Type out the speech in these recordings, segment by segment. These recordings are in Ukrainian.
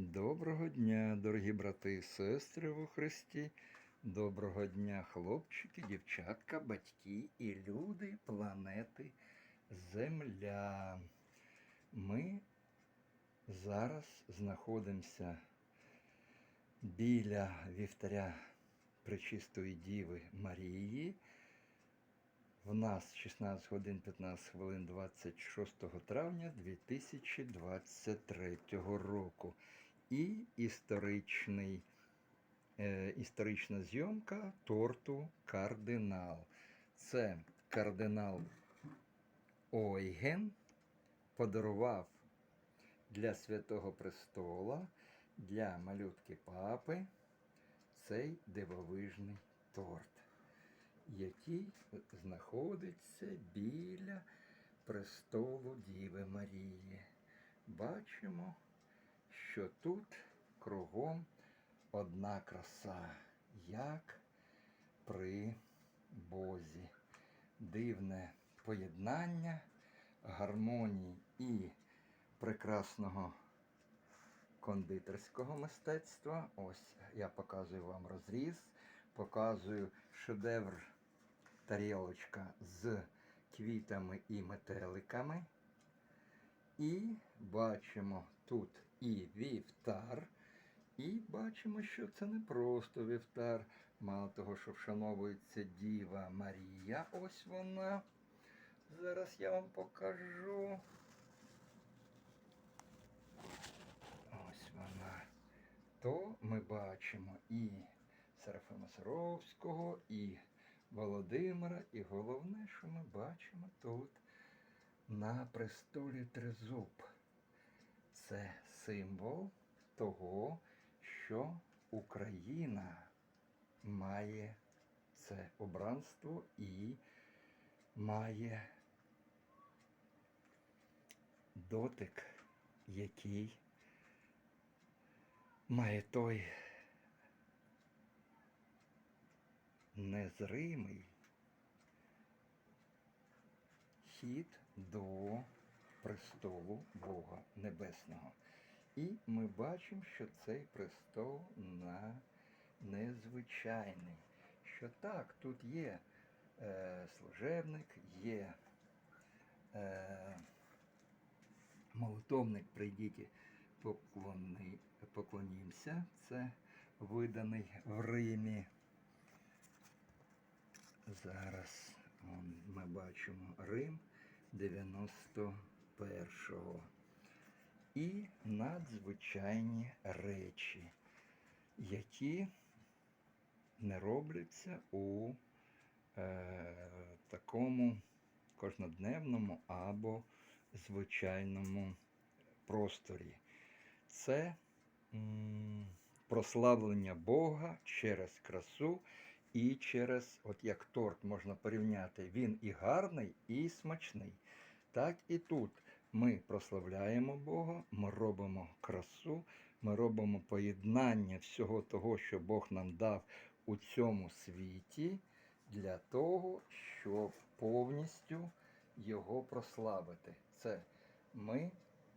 Доброго дня, дорогі брати і сестри у Христі. Доброго дня, хлопчики, дівчатка, батьки і люди планети Земля. Ми зараз знаходимося біля вівтаря Пречистої Діви Марії. В нас 16 годин 15 хвилин 26 травня 2023 року. І історичний, е, історична зйомка торту Кардинал. Це кардинал Ойген подарував для Святого Престола, для малютки папи цей дивовижний торт який знаходиться біля престолу Діви Марії. Бачимо, що тут кругом одна краса, як при Бозі. Дивне поєднання гармонії і прекрасного кондитерського мистецтва. Ось я показую вам розріз, показую шедевр тарілочка з квітами і метеликами. І бачимо тут і вівтар. І бачимо, що це не просто вівтар. Мало того, що вшановується Діва Марія. Ось вона. Зараз я вам покажу. Ось вона. То ми бачимо і Серафима Саровського, і Володимира. І головне, що ми бачимо тут на престолі Тризуб. Це символ того, що Україна має це обранство і має дотик, який має той незримий хід до престолу Бога Небесного. І ми бачимо, що цей престол на незвичайний. Що так, тут є е, служебник, є е, молитовник, прийдіть, поклони, поклонімося. Це виданий в Римі. Зараз ми бачимо Рим 91-го. І надзвичайні речі, які не робляться у е, такому кожнодневному або звичайному просторі. Це м, прославлення Бога через красу і через, от як торт можна порівняти, він і гарний, і смачний. Так і тут ми прославляємо Бога, ми робимо красу, ми робимо поєднання всього того, що Бог нам дав у цьому світі, для того, щоб повністю його прославити. Це ми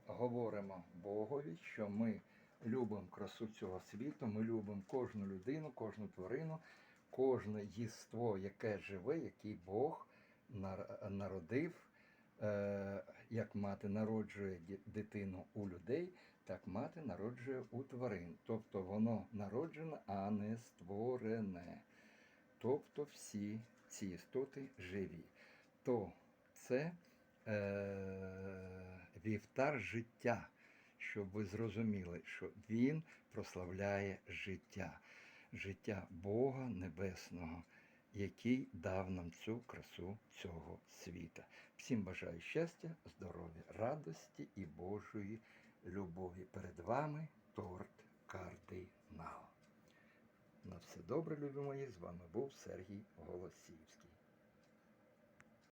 говоримо Богові, що ми любимо красу цього світу, ми любимо кожну людину, кожну тварину, кожне єство, яке живе, який Бог народив. Е, Як мати народжує дитину у людей, так мати народжує у тварин. Тобто воно народжене, а не створене. Тобто всі ці істоти живі. То це е, вівтар життя, щоб ви зрозуміли, що він прославляє життя, життя Бога Небесного, який дав нам цю красу цього світа. Всім бажаю щастя, здоров'я, радості і Божої любові. Перед вами торт кардинал. На все добре, любі мої. З вами був Сергій Голосівський.